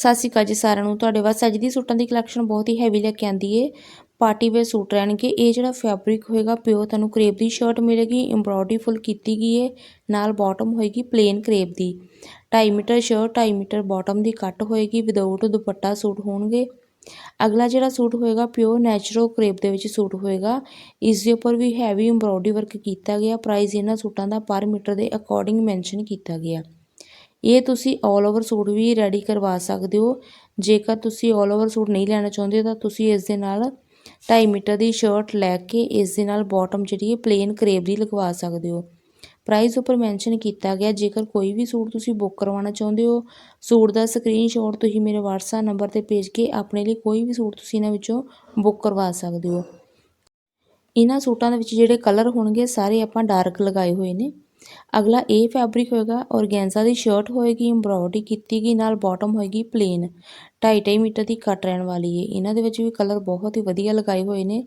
ਸਤਿ ਸ਼੍ਰੀ ਅਕਾਲ ਜੀ ਸਾਰਿਆਂ ਨੂੰ। ਤੁਹਾਡੇ ਵਾਸਤੇ ਅੱਜ ਦੀ ਸੂਟਾਂ ਦੀ ਕਲੈਕਸ਼ਨ ਬਹੁਤ ਹੀ ਹੈਵੀ ਲੈ ਕੇ ਆਂਦੀ ਏ। ਪਾਰਟੀ ਵੇਅਰ ਸੂਟ ਰਹਿਣਗੇ ਇਹ ਜਿਹੜਾ ਫੈਬਰਿਕ ਹੋਏਗਾ ਪਿਓਰ ਤੁਹਾਨੂੰ ਕਰੇਪ ਦੀ ਸ਼ਰਟ ਮਿਲੇਗੀ ਐਮਬ੍ਰੋਇਡਰੀ ਫੁੱਲ ਕੀਤੀ ਗਈ ਏ। ਨਾਲ ਬਾਟਮ ਹੋਏਗੀ ਪਲੇਨ ਕਰੇਪ ਦੀ। 2.5 ਮੀਟਰ ਸ਼ਰਟ 2.5 ਮੀਟਰ ਬਾਟਮ ਦੀ ਕੱਟ ਹੋਏਗੀ ਵਿਦਆਊਟ ਦੁਪੱਟਾ ਸੂਟ ਹੋਣਗੇ। ਅਗਲਾ ਜਿਹੜਾ ਸੂਟ ਹੋਏਗਾ ਪਿਓਰ ਨੈਚੁਰਲ ਕਰੇਪ ਦੇ ਵਿੱਚ ਸੂਟ ਹੋਏਗਾ। ਇਸ ਦੇ ਉੱਪਰ ਵੀ ਹੈਵੀ ਐਮਬ੍ਰੋਇਡਰੀ ਵਰਕ ਕੀਤਾ ਗਿਆ। ਪ੍ਰਾਈਸ ਇਹਨਾਂ ਸੂਟਾਂ ਦਾ ਪਰ ਮੀਟਰ ਦੇ ਅਕੋਰਡਿੰਗ ਮੈਂਸ਼ਨ ਕੀਤਾ ਗਿਆ। ਇਹ ਤੁਸੀਂ 올 ਓਵਰ ਸੂਟ ਵੀ ਰੈਡੀ ਕਰਵਾ ਸਕਦੇ ਹੋ। ਜੇਕਰ ਤੁਸੀਂ 올 ਓਵਰ ਸੂਟ ਨਹੀਂ ਲੈਣਾ ਚਾਹੁੰਦੇ ਤਾਂ ਤੁਸੀਂ ਇਸ ਦੇ ਨਾਲ 2.5 ਮੀਟਰ ਦੀ ਸ਼ਰਟ ਲੈ ਕੇ ਇਸ ਦੇ ਨਾਲ ਬਾਟਮ ਜਿਹੜੀ ਹੈ ਪਲੇਨ ਕਰੇਪ ਦੀ ਲਗਵਾ ਸਕਦੇ ਹੋ। ਪ੍ਰਾਈਸ ਉੱਪਰ ਮੈਂਸ਼ਨ ਕੀਤਾ ਗਿਆ। ਜੇਕਰ ਕੋਈ ਵੀ ਸੂਟ ਤੁਸੀਂ ਬੁੱਕ ਕਰਵਾਉਣਾ ਚਾਹੁੰਦੇ ਹੋ, ਸੂਟ ਦਾ ਸਕਰੀਨਸ਼ਾਟ ਤੁਸੀਂ ਮੇਰੇ WhatsApp ਨੰਬਰ ਤੇ ਭੇਜ ਕੇ ਆਪਣੇ ਲਈ ਕੋਈ ਵੀ ਸੂਟ ਤੁਸੀਂ ਇਹਨਾਂ ਵਿੱਚੋਂ ਬੁੱਕ ਕਰਵਾ ਸਕਦੇ ਹੋ। ਇਹਨਾਂ ਸੂਟਾਂ ਦੇ ਵਿੱਚ ਜਿਹੜੇ ਕਲਰ ਹੋਣਗੇ, ਸਾਰੇ ਆਪਾਂ ਡਾਰਕ ਲਗਾਏ ਹੋਏ ਨੇ। ਅਗਲਾ ਇਹ ਫੈਬਰਿਕ ਹੋਏਗਾ ਔਰਗੈਂਜ਼ਾ ਦੀ ਸ਼ਰਟ ਹੋਏਗੀ ਐਮਬ੍ਰੋਇਡਰੀ ਕੀਤੀ ਗਈ ਨਾਲ ਬਾਟਮ ਹੋਏਗੀ ਪਲੇਨ 2.5 ਮੀਟਰ ਦੀ ਕੱਟ ਰਹਿਣ ਵਾਲੀ ਹੈ ਇਹਨਾਂ ਦੇ ਵਿੱਚ ਵੀ ਕਲਰ ਬਹੁਤ ਹੀ ਵਧੀਆ ਲਗਾਏ ਹੋਏ ਨੇ।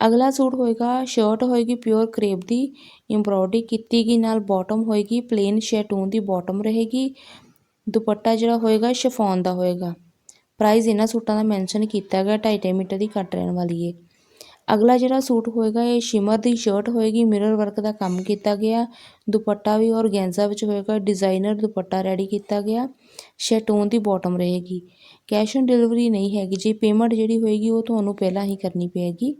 ਅਗਲਾ ਸੂਟ ਹੋਏਗਾ ਸ਼ਰਟ ਹੋਏਗੀ ਪਿਓਰ ਕਰੇਪ ਦੀ ਐਮਬ੍ਰੋਇਡਰੀ ਕੀਤੀ ਗਈ ਨਾਲ ਬਾਟਮ ਹੋਏਗੀ ਪਲੇਨ ਸ਼ੈਟੂਨ ਦੀ ਬਾਟਮ ਰਹੇਗੀ। ਦੁਪੱਟਾ ਜਿਹੜਾ ਹੋਏਗਾ ਸ਼ਿਫੋਨ ਦਾ ਹੋਏਗਾ। ਪ੍ਰਾਈਸ ਇਹਨਾਂ ਸੂਟਾਂ ਦਾ ਮੈਂਸ਼ਨ ਕੀਤਾ ਗਿਆ 2.5 ਮੀਟਰ ਦੀ ਕੱਟ ਰਹਿਣ ਵਾਲੀ ਹੈ ਅਗਲਾ ਜਿਹੜਾ ਸੂਟ ਹੋਏਗਾ, ਇਹ ਸ਼ਿਮਰ ਦੀ ਸ਼ਰਟ ਹੋਏਗੀ ਮਿਰਰ ਵਰਕ ਦਾ ਕੰਮ ਕੀਤਾ ਗਿਆ। ਦੁਪੱਟਾ ਵੀ ਔਰਗੈਂਜ਼ਾ ਵਿੱਚ ਹੋਏਗਾ ਡਿਜ਼ਾਈਨਰ ਦੁਪੱਟਾ ਰੈਡੀ ਕੀਤਾ ਗਿਆ। ਸ਼ੈਟੂਨ ਦੀ ਬਾਟਮ ਰਹੇਗੀ। ਕੈਸ਼ ਔਨ ਡਿਲੀਵਰੀ ਨਹੀਂ ਹੈਗੀ ਜੀ ਪੇਮੈਂਟ ਜਿਹੜੀ ਹੋਏਗੀ ਉਹ ਤੁਹਾਨੂੰ ਪਹਿਲਾਂ ਹੀ ਕਰਨੀ ਪਏਗੀ।